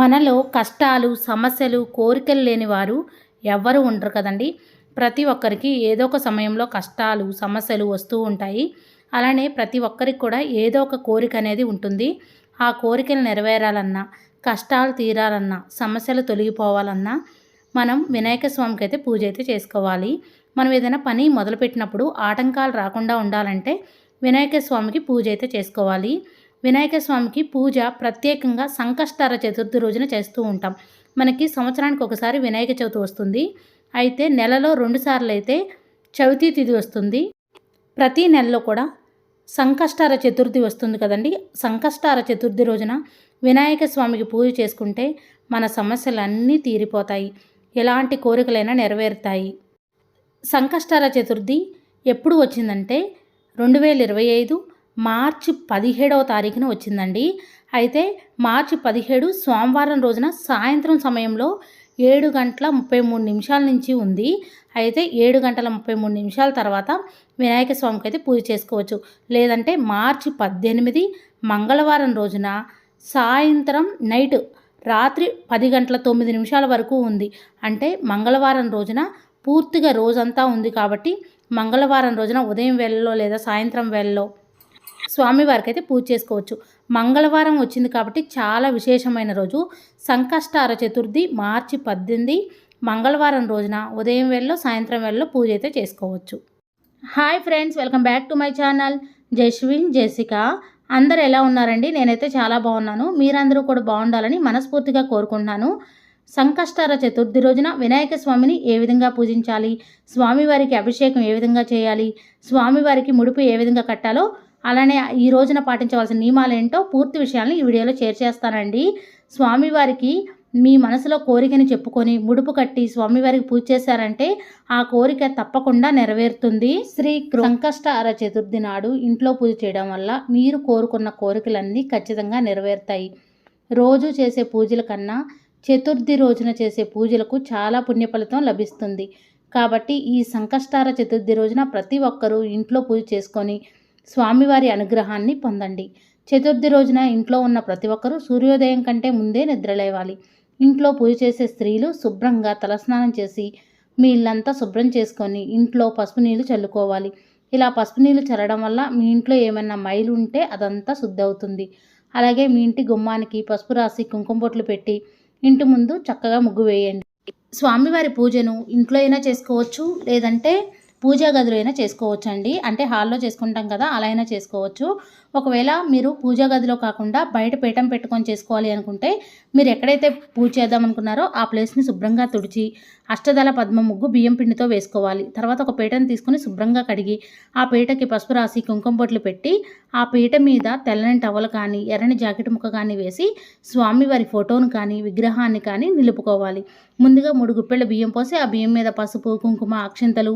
మనలో కష్టాలు సమస్యలు కోరికలు లేని వారు ఎవ్వరు ఉండరు కదండి. ప్రతి ఒక్కరికి ఏదో ఒక సమయంలో కష్టాలు సమస్యలు వస్తూ ఉంటాయి. అలానే ప్రతి ఒక్కరికి కూడా ఏదో ఒక కోరిక అనేది ఉంటుంది. ఆ కోరికలు నెరవేరాలన్నా కష్టాలు తీరాలన్నా సమస్యలు తొలగిపోవాలన్నా మనం వినాయక స్వామికి అయితే పూజ అయితే చేసుకోవాలి. మనం ఏదైనా పని మొదలుపెట్టినప్పుడు ఆటంకాలు రాకుండా ఉండాలంటే వినాయక స్వామికి పూజ అయితే చేసుకోవాలి. వినాయక స్వామికి పూజ ప్రత్యేకంగా సంకష్టార చతుర్థి రోజున చేస్తూ ఉంటాం. మనకి సంవత్సరానికి ఒకసారి వినాయక చవితి వస్తుంది. అయితే నెలలో రెండుసార్లు అయితే చవితి తిథి వస్తుంది. ప్రతి నెలలో కూడా సంకష్టార చతుర్థి వస్తుంది కదండి. సంకష్టార చతుర్థి రోజున వినాయక స్వామికి పూజ చేసుకుంటే మన సమస్యలన్నీ తీరిపోతాయి. ఎలాంటి కోరికలైనా నెరవేరుతాయి. సంకష్టార చతుర్థి ఎప్పుడు వచ్చిందంటే రెండు వేల ఇరవై ఐదు మార్చి పదిహేడవ తారీఖున వచ్చిందండి. అయితే మార్చి పదిహేడు సోమవారం రోజున సాయంత్రం సమయంలో ఏడు గంటల ముప్పై మూడు నిమిషాల నుంచి ఉంది. అయితే ఏడు గంటల ముప్పై మూడు నిమిషాల తర్వాత వినాయక స్వామికి అయితే పూజ చేసుకోవచ్చు. లేదంటే మార్చి పద్దెనిమిది మంగళవారం రోజున సాయంత్రం నైట్ రాత్రి పది గంటల తొమ్మిది నిమిషాల వరకు ఉంది. అంటే మంగళవారం రోజున పూర్తిగా రోజంతా ఉంది కాబట్టి మంగళవారం రోజున ఉదయం వేళలో లేదా సాయంత్రం వేళలో స్వామివారికి అయితే పూజ చేసుకోవచ్చు. మంగళవారం వచ్చింది కాబట్టి చాలా విశేషమైన రోజు. సంకష్టార చతుర్థి మార్చి పద్దెనిమిది. మంగళవారం రోజున ఉదయం వేళలో సాయంత్రం వేళలో పూజ అయితే చేసుకోవచ్చు. Hi friends welcome back to my channel. Jaswin Jessica అందరు ఎలా ఉన్నారండి? నేనైతే చాలా బాగున్నాను. మీరందరూ కూడా బాగుండాలని మనస్ఫూర్తిగా కోరుకుంటున్నాను. సంకష్టార చతుర్థి రోజున వినాయక స్వామిని ఏ విధంగా పూజించాలి? స్వామివారికి అభిషేకం ఏ విధంగా చేయాలి? స్వామివారికి ముడుపు ఏ విధంగా కట్టాలో అలానే ఈ రోజున పాటించవలసిన నియమాలు ఏంటో పూర్తి విషయాలను ఈ వీడియోలో షేర్ చేస్తానండి. స్వామివారికి మీ మనసులో కోరికని చెప్పుకొని ముడుపు కట్టి స్వామివారికి పూజ చేశారంటే ఆ కోరిక తప్పకుండా నెరవేరుతుంది. శ్రీ సంకష్టార చతుర్థి నాడు ఇంట్లో పూజ చేయడం వల్ల మీరు కోరుకున్న కోరికలన్నీ ఖచ్చితంగా నెరవేరుతాయి. రోజు చేసే పూజల కన్నా చతుర్థి రోజున చేసే పూజలకు చాలా పుణ్య ఫలితం లభిస్తుంది. కాబట్టి ఈ సంకష్టార చతుర్థి రోజున ప్రతి ఒక్కరూ ఇంట్లో పూజ చేసుకొని స్వామివారి అనుగ్రహాన్ని పొందండి. చతుర్థి రోజున ఇంట్లో ఉన్న ప్రతి ఒక్కరూ సూర్యోదయం కంటే ముందే నిద్రలేవాలి ఇంట్లో పూజ చేసే స్త్రీలు శుభ్రంగా తలస్నానం చేసి మీ ఇల్లంతా శుభ్రం చేసుకొని ఇంట్లో పసుపు నీళ్ళు చల్లుకోవాలి. ఇలా పసుపు నీళ్ళు చల్లడం వల్ల మీ ఇంట్లో ఏమైనా మైలు ఉంటే అదంతా శుద్ధి అవుతుంది. అలాగే మీ ఇంటి గుమ్మానికి పసుపు రాసి కుంకుమ బొట్లు పెట్టి ఇంటి ముందు చక్కగా ముగ్గు వేయండి. స్వామివారి పూజను ఇంట్లో అయినా చేసుకోవచ్చు లేదంటే పూజా గదిలో అయినా చేసుకోవచ్చు అండి అంటే హాల్లో చేసుకుంటాం కదా అలా అయినా చేసుకోవచ్చు. ఒకవేళ మీరు పూజా గదిలో కాకుండా బయట పీఠం పెట్టుకొని చేసుకోవాలి అనుకుంటే మీరు ఎక్కడైతే పూజ చేద్దాం అనుకున్నారో ఆ ప్లేస్ని శుభ్రంగా తుడిచి అష్టదళ పద్మ ముగ్గు బియ్యం పిండితో వేసుకోవాలి. తర్వాత ఒక పీటను తీసుకుని శుభ్రంగా కడిగి ఆ పీటకి పసుపు రాసి కుంకుమ బొట్లు పెట్టి ఆ పీట మీద తెల్లని టవల్ కానీ ఎర్రని జాకెట్ ముక్క కానీ వేసి స్వామివారి ఫోటోను కానీ విగ్రహాన్ని కానీ నిలుపుకోవాలి. ముందుగా మూడు గుప్పెళ్ళ బియ్యం పోసి ఆ బియ్యం మీద పసుపు కుంకుమ అక్షింతలు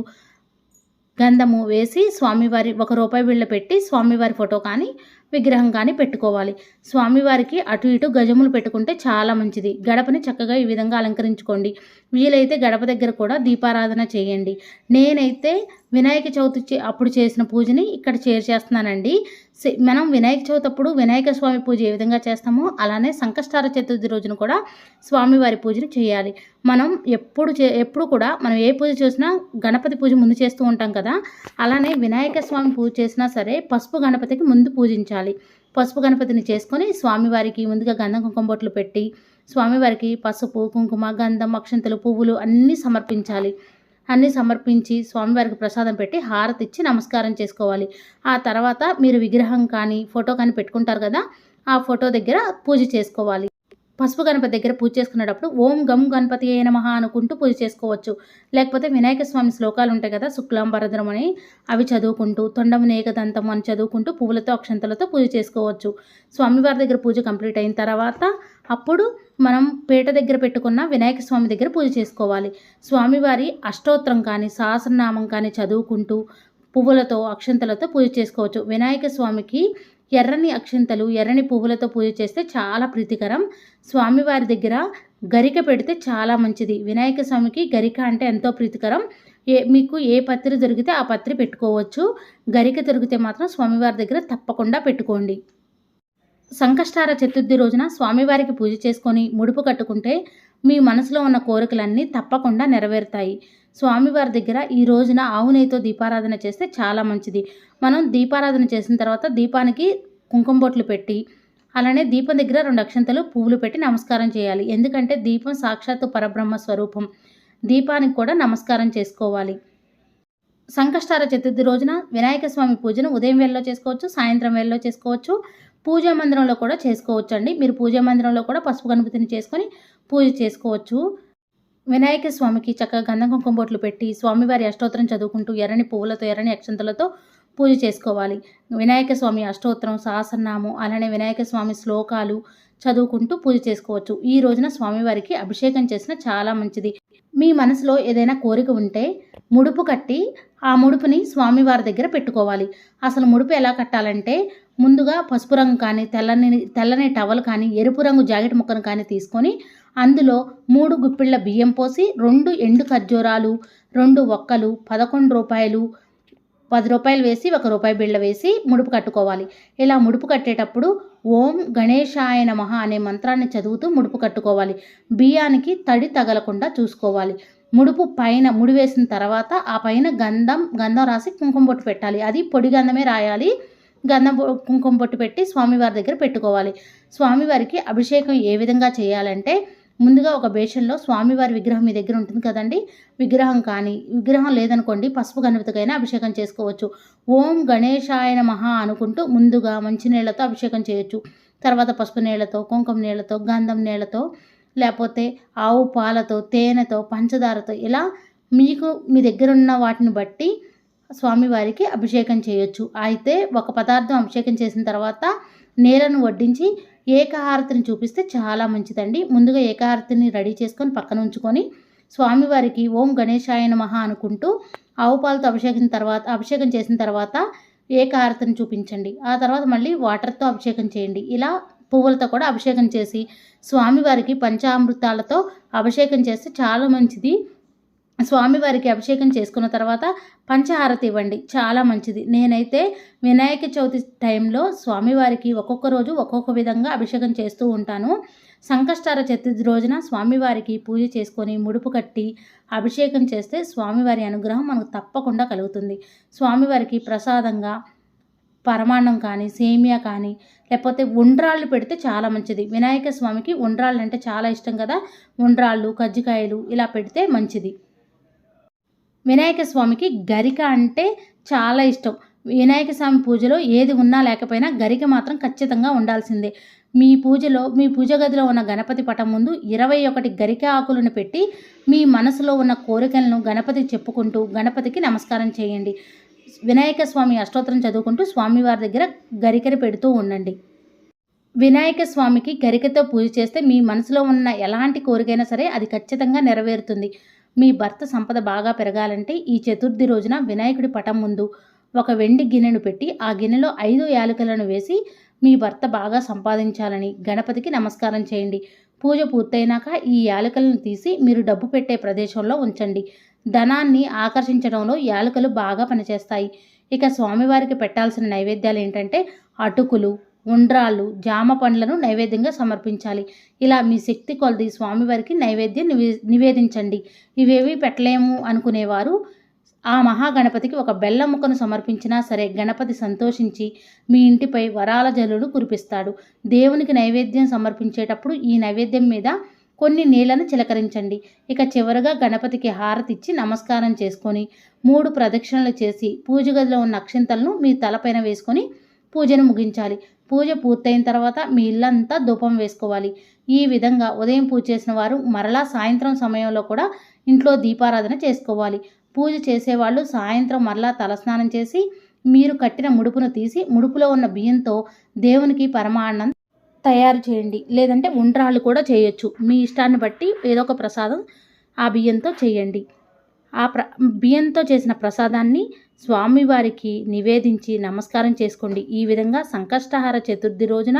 గంధము వేసి స్వామివారి ఒక రూపాయి బిళ్ళ పెట్టి స్వామివారి ఫోటో కానీ విగ్రహం కానీ పెట్టుకోవాలి. స్వామివారికి అటు ఇటు గజములు పెట్టుకుంటే చాలా మంచిది. గడపని చక్కగా ఈ విధంగా అలంకరించుకోండి. వీలైతే గడప దగ్గర కూడా దీపారాధన చేయండి. నేనైతే వినాయక చవితి అప్పుడు చేసిన పూజని ఇక్కడ షేర్ చేస్తున్నానండి. మనం వినాయక చవితి అప్పుడు వినాయక స్వామి పూజ ఏ విధంగా చేస్తామో అలానే సంకష్టార చతుర్థి రోజున కూడా స్వామివారి పూజను చేయాలి. మనం ఎప్పుడు చే ఎప్పుడు కూడా మనం ఏ పూజ చేసినా గణపతి పూజ ముందు చేస్తూ ఉంటాం కదా అలానే వినాయక స్వామి పూజ చేసినా సరే పసుపు గణపతికి ముందు పూజించాలి. పసుపు గణపతిని చేసుకొని స్వామివారికి ముందుగా గంధం కుంకుమ బొట్లు పెట్టి స్వామివారికి పసుపు కుంకుమ గంధం అక్షంతలు పువ్వులు అన్నీ సమర్పించాలి. అన్నీ సమర్పించి స్వామివారికి ప్రసాదం పెట్టి హారతి ఇచ్చి నమస్కారం చేసుకోవాలి. ఆ తర్వాత మీరు విగ్రహం కానీ ఫోటో కానీ పెట్టుకుంటారు కదా ఆ ఫోటో దగ్గర పూజ చేసుకోవాలి. పసుపు గణపతి దగ్గర పూజ చేసుకునేటప్పుడు ఓం గం గణపతి అయిన మహా అనుకుంటూ పూజ చేసుకోవచ్చు. లేకపోతే వినాయక స్వామి శ్లోకాలు ఉంటాయి కదా శుక్లాం భరద్రం అని అవి చదువుకుంటూ తొండము నేకదంతం అని చదువుకుంటూ పువ్వులతో అక్షంతలతో పూజ చేసుకోవచ్చు. స్వామివారి దగ్గర పూజ కంప్లీట్ అయిన తర్వాత అప్పుడు మనం పీట దగ్గర పెట్టుకున్న వినాయక స్వామి దగ్గర పూజ చేసుకోవాలి. స్వామివారి అష్టోత్తరం కానీ సహస్రనామం కానీ చదువుకుంటూ పువ్వులతో అక్షంతలతో పూజ చేసుకోవచ్చు. వినాయక స్వామికి ఎర్రని అక్షింతలు ఎర్రని పువ్వులతో పూజ చేస్తే చాలా ప్రీతికరం. స్వామివారి దగ్గర గరిక పెడితే చాలా మంచిది. వినాయక స్వామికి గరిక అంటే ఎంతో ప్రీతికరం. ఏ మీకు ఏ పత్రి దొరికితే ఆ పత్రి పెట్టుకోవచ్చు. గరిక దొరికితే మాత్రం స్వామివారి దగ్గర తప్పకుండా పెట్టుకోండి. సంకష్టార చతుర్థి రోజున స్వామివారికి పూజ చేసుకొని ముడుపు కట్టుకుంటే మీ మనసులో ఉన్న కోరికలన్నీ తప్పకుండా నెరవేరుతాయి. స్వామివారి దగ్గర ఈ రోజున ఆవు నెయ్యితో దీపారాధన చేస్తే చాలా మంచిది. మనం దీపారాధన చేసిన తర్వాత దీపానికి కుంకుమ బొట్లు పెట్టి అలానే దీపం దగ్గర రెండు అక్షంతలు పువ్వులు పెట్టి నమస్కారం చేయాలి. ఎందుకంటే దీపం సాక్షాత్తు పరబ్రహ్మ స్వరూపం. దీపానికి కూడా నమస్కారం చేసుకోవాలి. సంకష్టార చతుర్థి రోజున వినాయక స్వామి పూజను ఉదయం వేళలో చేసుకోవచ్చు సాయంత్రం వేళలో చేసుకోవచ్చు పూజా మందిరంలో కూడా చేసుకోవచ్చు అండి మీరు పూజా మందిరంలో కూడా పసుపు గణపతిని చేసుకొని పూజ చేసుకోవచ్చు. వినాయక స్వామికి చక్కగా గంధం కుంకుమ బొట్లు పెట్టి స్వామివారి అష్టోత్తరం చదువుకుంటూ ఎర్రని పువ్వులతో ఎర్రని అక్షంతలతో పూజ చేసుకోవాలి. వినాయక స్వామి అష్టోత్తరం సహస్రనామం అలానే వినాయక స్వామి శ్లోకాలు చదువుకుంటూ పూజ చేసుకోవచ్చు. ఈ రోజున స్వామివారికి అభిషేకం చేసిన చాలా మంచిది. మీ మనసులో ఏదైనా కోరిక ఉంటే ముడుపు కట్టి ఆ ముడుపుని స్వామివారి దగ్గర పెట్టుకోవాలి. అసలు ముడుపు ఎలా కట్టాలంటే ముందుగా పసుపు రంగు కానీ తెల్లని తెల్లని టవల్ కానీ ఎరుపు రంగు జాకెట్ ముక్కను కానీ తీసుకొని అందులో మూడు గుప్పిళ్ళ బియ్యం పోసి రెండు ఎండు ఖర్జూరాలు రెండు ఒక్కలు పదకొండు రూపాయలు పది రూపాయలు వేసి ఒక రూపాయి బిళ్ళ వేసి ముడుపు కట్టుకోవాలి. ఇలా ముడుపు కట్టేటప్పుడు ఓం గణేశాయ నమః అనే మంత్రాన్ని చదువుతూ ముడుపు కట్టుకోవాలి. బియ్యానికి తడి తగలకుండా చూసుకోవాలి. ముడుపు పైన ముడి వేసిన తర్వాత ఆ పైన గంధం గంధం రాసి కుంకుమ బొట్టు పెట్టాలి. అది పొడి గంధమే రాయాలి. గంధం కుంకుమ బొట్టు పెట్టి స్వామివారి దగ్గర పెట్టుకోవాలి. స్వామివారికి అభిషేకం ఏ విధంగా చేయాలంటే ముందుగా ఒక బేషన్లో స్వామివారి విగ్రహం మీ దగ్గర ఉంటుంది కదండి? విగ్రహం కానీ విగ్రహం లేదనుకోండి పసుపు గణపతికైనా అభిషేకం చేసుకోవచ్చు. ఓం గణేశాయ మహా అనుకుంటూ ముందుగా మంచినీళ్ళతో అభిషేకం చేయొచ్చు. తర్వాత పసుపు నీళ్ళతో కుంకుమ నీళ్ళతో గంధం నీళ్ళతో లేకపోతే ఆవు పాలతో తేనెతో పంచదారతో ఇలా మీకు మీ దగ్గర ఉన్న వాటిని బట్టి స్వామివారికి అభిషేకం చేయొచ్చు. అయితే ఒక పదార్థం అభిషేకం చేసిన తర్వాత నేలను వడ్డించి ఏకహారతిని చూపిస్తే చాలా మంచిదండి. ముందుగా ఏకహారతిని రెడీ చేసుకొని పక్కన ఉంచుకొని స్వామివారికి ఓం గణేశాయ నమః అనుకుంటూ ఆవు పాలతో అభిషేకం తర్వాత అభిషేకం చేసిన తర్వాత ఏకహారతిని చూపించండి. ఆ తర్వాత మళ్ళీ వాటర్తో అభిషేకం చేయండి. ఇలా పువ్వులతో కూడా అభిషేకం చేసి స్వామివారికి పంచామృతాలతో అభిషేకం చేస్తే చాలా మంచిది. స్వామివారికి అభిషేకం చేసుకున్న తర్వాత పంచహారతి ఇవ్వండి. చాలా మంచిది. నేనైతే వినాయక చవితి టైంలో స్వామివారికి ఒక్కొక్క రోజు ఒక్కొక్క విధంగా అభిషేకం చేస్తూ ఉంటాను. సంకష్టార చతుర్థి రోజున స్వామివారికి పూజ చేసుకొని ముడుపు కట్టి అభిషేకం చేస్తే స్వామివారి అనుగ్రహం మనకు తప్పకుండా కలుగుతుంది. స్వామివారికి ప్రసాదంగా పరమాన్నం కానీ సేమియా కానీ లేకపోతే ఉండ్రాళ్ళు పెడితే చాలా మంచిది. వినాయక స్వామికి ఉండ్రాళ్ళు అంటే చాలా ఇష్టం కదా? ఉండ్రాళ్ళు కజ్జికాయలు ఇలా పెడితే మంచిది. వినాయక స్వామికి గరిక అంటే చాలా ఇష్టం. వినాయక స్వామి పూజలో ఏది ఉన్నా లేకపోయినా గరిక మాత్రం ఖచ్చితంగా ఉండాల్సిందే. మీ పూజలో మీ పూజ గదిలో ఉన్న గణపతి పటం ముందు ఇరవై ఒకటి గరిక ఆకులను పెట్టి మీ మనసులో ఉన్న కోరికలను గణపతి చెప్పుకుంటూ గణపతికి నమస్కారం చేయండి. వినాయక స్వామి అష్టోత్తరం చదువుకుంటూ స్వామివారి దగ్గర గరికని పెడుతూ ఉండండి. వినాయక స్వామికి గరికతో పూజ చేస్తే మీ మనసులో ఉన్న ఎలాంటి కోరికైనా సరే అది ఖచ్చితంగా నెరవేరుతుంది. మీ భర్త సంపద బాగా పెరగాలంటే ఈ చతుర్థి రోజున వినాయకుడి పటం ముందు ఒక వెండి గిన్నెను పెట్టి ఆ గిన్నెలో ఐదు యాలకులను వేసి మీ భర్త బాగా సంపాదించాలని గణపతికి నమస్కారం చేయండి. పూజ పూర్తయినాక ఈ యాలకులను తీసి మీరు డబ్బు పెట్టే ప్రదేశంలో ఉంచండి. ధనాన్ని ఆకర్షించడంలో యాలకులు బాగా పనిచేస్తాయి. ఇక స్వామివారికి పెట్టాల్సిన నైవేద్యాలు ఏంటంటే అటుకులు ఉండ్రాళ్ళు జామ పండ్లను నైవేద్యంగా సమర్పించాలి. ఇలా మీ శక్తి కొలది స్వామివారికి నైవేద్యం నివే నివేదించండి. ఇవేవి పెట్టలేము అనుకునేవారు. ఆ మహాగణపతికి ఒక బెల్ల ముక్కను సమర్పించినా సరే గణపతి సంతోషించి మీ ఇంటిపై వరాల జల్లులు కురిపిస్తాడు. దేవునికి నైవేద్యం సమర్పించేటప్పుడు ఈ నైవేద్యం మీద కొన్ని నీళ్ళను చిలకరించండి. ఇక చివరగా గణపతికి హారతిచ్చి నమస్కారం చేసుకొని మూడు ప్రదక్షిణలు చేసి పూజ గదిలో ఉన్న అక్షింతలను మీ తలపైన వేసుకొని పూజను ముగించాలి. పూజ పూర్తయిన తర్వాత మీ ఇల్లంతా ధూపం వేసుకోవాలి. ఈ విధంగా ఉదయం పూజ చేసిన వారు మరలా సాయంత్రం సమయంలో కూడా ఇంట్లో దీపారాధన చేసుకోవాలి. పూజ చేసేవాళ్ళు సాయంత్రం మరలా తలస్నానం చేసి మీరు కట్టిన ముడుపును తీసి ముడుపులో ఉన్న బియ్యంతో దేవునికి పరమాన్నం తయారు చేయండి. లేదంటే ఉండ్రాళ్ళు కూడా చేయొచ్చు. మీ ఇష్టాన్ని బట్టి ఏదో ఒక ప్రసాదం ఆ బియ్యంతో చేయండి. ఆ ప్ర బియ్యంతో చేసిన ప్రసాదాన్ని స్వామివారికి నివేదించి నమస్కారం చేసుకోండి. ఈ విధంగా సంకష్టహార చతుర్థి రోజున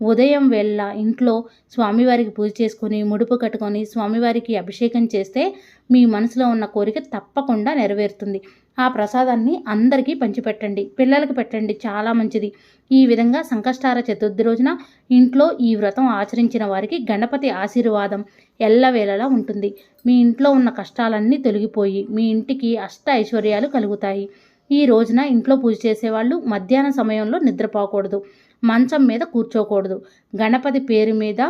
ఉదయం వేళ ఇంట్లో స్వామివారికి పూజ చేసుకొని ముడుపు కట్టుకొని స్వామివారికి అభిషేకం చేస్తే మీ మనసులో ఉన్న కోరిక తప్పకుండా నెరవేరుతుంది. ఆ ప్రసాదాన్ని అందరికీ పంచిపెట్టండి పిల్లలకి పెట్టండి చాలా మంచిది. ఈ విధంగా సంకష్టార చతుర్థి రోజున ఇంట్లో ఈ వ్రతం ఆచరించిన వారికి గణపతి ఆశీర్వాదం ఎల్లవేళలా ఉంటుంది. మీ ఇంట్లో ఉన్న కష్టాలన్నీ తొలగిపోయి మీ ఇంటికి అష్ట ఐశ్వర్యాలు కలుగుతాయి. ఈ రోజున ఇంట్లో పూజ చేసేవాళ్ళు మధ్యాహ్న సమయంలో నిద్రపోకూడదు. మంచం మీద కూర్చోకూడదు. గణపతి పేరు మీద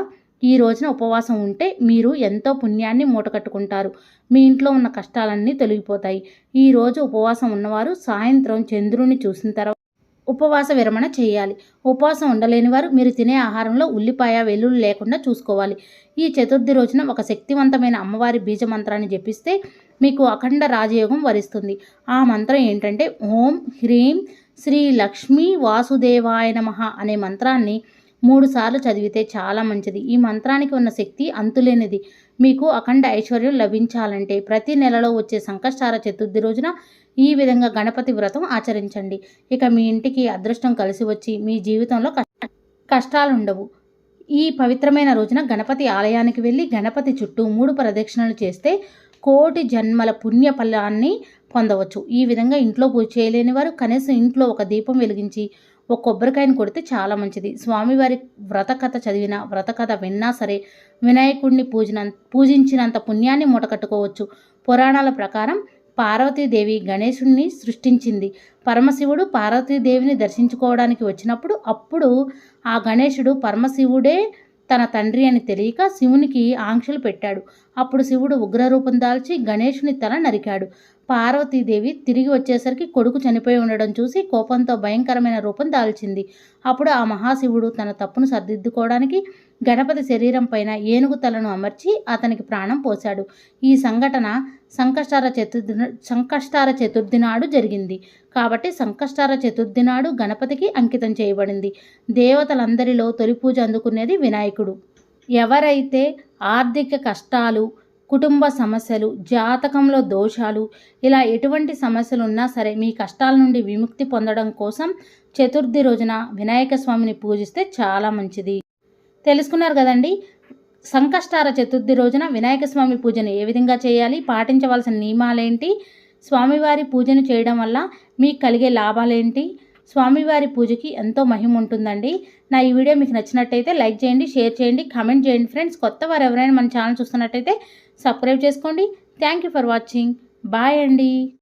ఈ రోజున ఉపవాసం ఉంటే మీరు ఎంతో పుణ్యాన్ని మూటకట్టుకుంటారు. మీ ఇంట్లో ఉన్న కష్టాలన్నీ తొలగిపోతాయి. ఈ రోజు ఉపవాసం ఉన్నవారు సాయంత్రం చంద్రుని చూసిన తర్వాత ఉపవాస విరమణ చేయాలి. ఉపవాసం ఉండలేని వారు మీరు తినే ఆహారంలో ఉల్లిపాయ వెల్లుల్లి లేకుండా చూసుకోవాలి. ఈ చతుర్థి రోజున ఒక శక్తివంతమైన అమ్మవారి బీజ మంత్రాన్ని జపిస్తే మీకు అఖండ రాజయోగం వరిస్తుంది. ఆ మంత్రం ఏంటంటే ఓం హ్రీం శ్రీ లక్ష్మీ వాసుదేవాయ నమ అనే మంత్రాన్ని మూడు సార్లు చదివితే చాలా మంచిది. ఈ మంత్రానికి ఉన్న శక్తి అంతులేనిది. మీకు అఖండ ఐశ్వర్యం లభించాలంటే ప్రతి నెలలో వచ్చే సంకష్టార చతుర్థి రోజున ఈ విధంగా గణపతి వ్రతం ఆచరించండి. ఇక మీ ఇంటికి అదృష్టం కలిసి వచ్చి మీ జీవితంలో కష్ట కష్టాలుండవు. ఈ పవిత్రమైన రోజున గణపతి ఆలయానికి వెళ్ళి గణపతి చుట్టూ మూడు ప్రదక్షిణలు చేస్తే కోటి జన్మల పుణ్య ఫలాన్ని పొందవచ్చు. ఈ విధంగా ఇంట్లో పూజ చేయలేని వారు కనీసం ఇంట్లో ఒక దీపం వెలిగించి ఒక కొబ్బరికాయను కొడితే చాలా మంచిది. స్వామివారి వ్రత కథ చదివినా వ్రత కథ విన్నా సరే వినాయకుడిని పూజిన పూజించినంత పుణ్యాన్ని మూటకట్టుకోవచ్చు. పురాణాల ప్రకారం పార్వతీదేవి గణేశుణ్ణి సృష్టించింది. పరమశివుడు పార్వతీదేవిని దర్శించుకోవడానికి వచ్చినప్పుడు అప్పుడు ఆ గణేశుడు పరమశివుడే తన తండ్రి అని తెలియక శివునికి ఆంక్షలు పెట్టాడు. అప్పుడు శివుడు ఉగ్రరూపం దాల్చి గణేషుని తల నరికాడు. పార్వతీదేవి తిరిగి వచ్చేసరికి కొడుకు చనిపోయి ఉండడం చూసి కోపంతో భయంకరమైన రూపం దాల్చింది. అప్పుడు ఆ మహాశివుడు తన తప్పును సర్దిద్దుకోవడానికి గణపతి శరీరం పైన ఏనుగు తలను అమర్చి అతనికి ప్రాణం పోశాడు. ఈ సంఘటన సంకష్టార చతుర్థి సంకష్టార చతుర్థి నాడు జరిగింది. కాబట్టి సంకష్టార చతుర్థి నాడు గణపతికి అంకితం చేయబడింది. దేవతలందరిలో తొలి పూజ అందుకునేది వినాయకుడు. ఎవరైతే ఆర్థిక కష్టాలు కుటుంబ సమస్యలు జాతకంలో దోషాలు ఇలా ఎటువంటి సమస్యలు ఉన్నా సరే మీ కష్టాల నుండి విముక్తి పొందడం కోసం చతుర్థి రోజున వినాయక స్వామిని పూజిస్తే చాలా మంచిది. తెలుసుకున్నారు కదండి. సంకష్టార చతుర్థి రోజున వినాయక స్వామి పూజను ఏ విధంగా చేయాలి? పాటించవలసిన నియమాలేంటి? స్వామివారి పూజను చేయడం వల్ల మీకు కలిగే లాభాలేంటి? స్వామివారి పూజకి ఎంతో మహిమ ఉంటుందండి. నా ఈ వీడియో మీకు నచ్చినట్టయితే లైక్ చేయండి షేర్ చేయండి కామెంట్ చేయండి ఫ్రెండ్స్. కొత్త వారు ఎవరైనా మన ఛానల్ చూస్తున్నట్టయితే సబ్స్క్రైబ్ చేసుకోండి. Thank you for watching. Bye అండి.